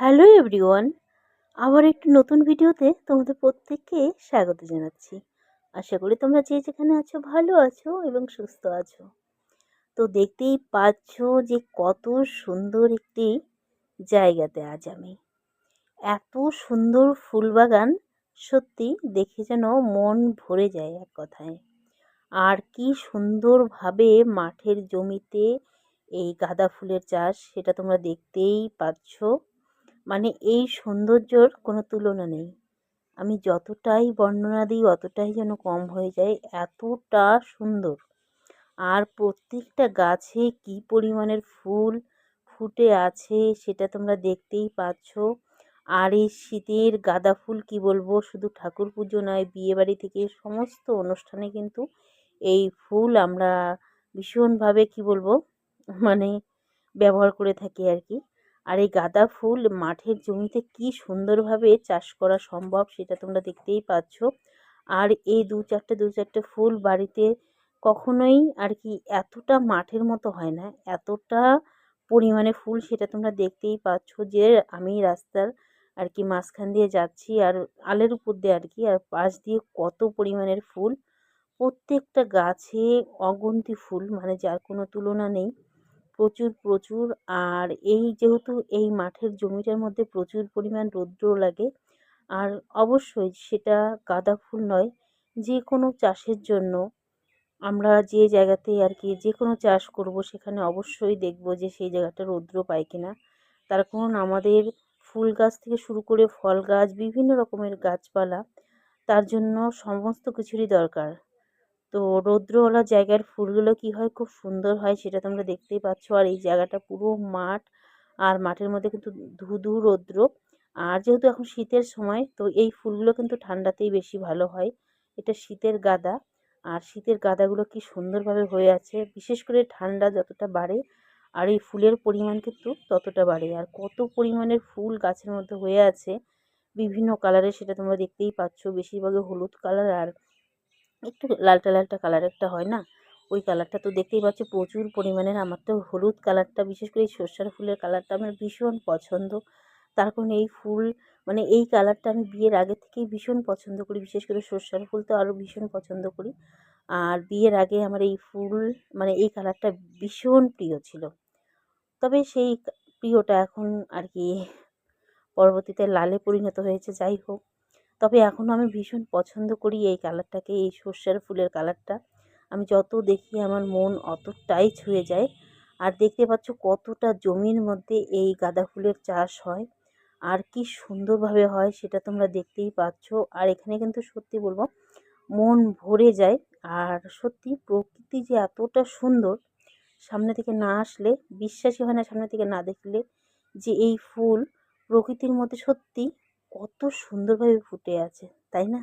Hello everyone, আবার একটি নতুন ভিডিওতে তোমাদের প্রত্যেককে স্বাগত জানাচ্ছি। আশা করি তোমরা যে যেখানে আছো ভালো আছো এবং সুস্থ আছো। তো দেখতেই পাচ্ছ যে কত সুন্দর একটি জায়গাতে আজ আমি। এত সুন্দর ফুলবাগান সত্যি দেখে যেন মন ভরে যায় এক কথায়। আর কি সুন্দরভাবে মাঠের জমিতে এই গাঁদা ফুলের চাষ, সেটা তোমরা দেখতেই পাচ্ছ। মানে এই সৌন্দর্যর কোনো তুলনা নেই। আমি যতটাই বর্ণনা দিই, অতটাই যেন কম হয়ে যায়, এতটা সুন্দর। আর প্রত্যেকটা গাছে কি পরিমাণের ফুল ফুটে আছে সেটা তোমরা দেখতেই পাচ্ছ। আর এই শীতের গাঁদা ফুল কি বলব, শুধু ঠাকুর পুজো নয়, বিয়েবাড়ি থেকে সমস্ত অনুষ্ঠানে কিন্তু এই ফুল আমরা ভীষণভাবে কি বলব মানে ব্যবহার করে থাকি আর কি। আর এই গাঁদা ফুল মাঠের জমিতে কি সুন্দরভাবে চাষ করা সম্ভব সেটা তোমরা দেখতেই পাচ্ছ। আর এই দু চারটে দু চারটে ফুল বাড়িতে কখনোই আর কি এতটা মাঠের মতো হয় না, এতটা পরিমাণে ফুল সেটা তোমরা দেখতেই পাচ্ছ যে আমি রাস্তার আর কি মাঝখান দিয়ে যাচ্ছি আর আলের উপর দিয়ে আর কি আর পাশ দিয়ে কত পরিমাণের ফুল। প্রত্যেকটা গাছে অগুন্তি ফুল মানে যার কোনো তুলনা নেই। প্রচুর প্রচুর। আর এই যেহেতু এই মাঠের জমিটার মধ্যে প্রচুর পরিমাণ রৌদ্র লাগে, আর অবশ্যই সেটা গাঁদা ফুল নয় যে কোনো চাষের জন্য আমরা যে জায়গাতে আর কি যে কোনো চাষ করব সেখানে অবশ্যই দেখব যে সেই জায়গাটা রৌদ্র পায় কিনা। তার কারণ আমাদের ফুল গাছ থেকে শুরু করে ফল গাছ, বিভিন্ন রকমের গাছপালা, তার জন্য সমস্ত কিছুরই দরকার। তো রৌদ্রওয়ালা জায়গার ফুলগুলো কি হয়? খুব সুন্দর হয় সেটা তোমরা দেখতেই পাচ্ছ। আর এই জায়গাটা পুরো মাঠ আর মাঠের মধ্যে কিন্তু ধু ধু রৌদ্র। আর যেহেতু এখন শীতের সময়, তো এই ফুলগুলো কিন্তু ঠান্ডাতেই বেশি ভালো হয়। এটা শীতের গাদা। আর শীতের গাদাগুলো কি সুন্দরভাবে হয়ে আছে। বিশেষ করে ঠান্ডা যতটা বাড়ে আর এই ফুলের পরিমাণ কিন্তু ততটা বাড়ে। আর কত পরিমাণের ফুল গাছের মধ্যে হয়ে আছে। বিভিন্ন কালারের সেটা তোমরা দেখতেই পাচ্ছ। বেশিরভাগই হলুদ কালার আর একটু লালটা লালটা কালার একটা হয় না? ওই কালারটা তো দেখতেই পাচ্ছ প্রচুর পরিমাণের, আমার তো হলুদ কালারটা, বিশেষ করে এই সর্ষার ফুলের কালারটা আমার ভীষণ পছন্দ। তার কারণে এই ফুল মানে এই কালারটা আমি বিয়ের আগে থেকেই ভীষণ পছন্দ করি, বিশেষ করে সর্ষার ফুল তো আরও ভীষণ পছন্দ করি। আর বিয়ের আগে আমার এই ফুল মানে এই কালারটা ভীষণ প্রিয় ছিল। তবে সেই প্রিয়টা এখন আর কি পরবর্তীতে লালে পরিণত হয়েছে, যাই হোক। তবে এখনও আমি ভীষণ পছন্দ করি এই কালারটাকে, এই সর্ষের ফুলের কালারটা। আমি যত দেখি আমার মন অতটাই ছুঁয়ে যায়। আর দেখতে পাচ্ছ কতটা জমির মধ্যে এই গাঁদা ফুলের চাষ হয়। আর কি সুন্দরভাবে হয় সেটা তোমরা দেখতেই পাচ্ছ। আর এখানে কিন্তু সত্যি বলব, মন ভরে যায়। আর সত্যি প্রকৃতি যে এতটা সুন্দর, সামনে থেকে না আসলে, বিশ্বাসই হয় না সামনে থেকে না দেখলে যে এই ফুল প্রকৃতির মধ্যে সত্যি কত সুন্দরভাবে ফুটে আছে তাই না?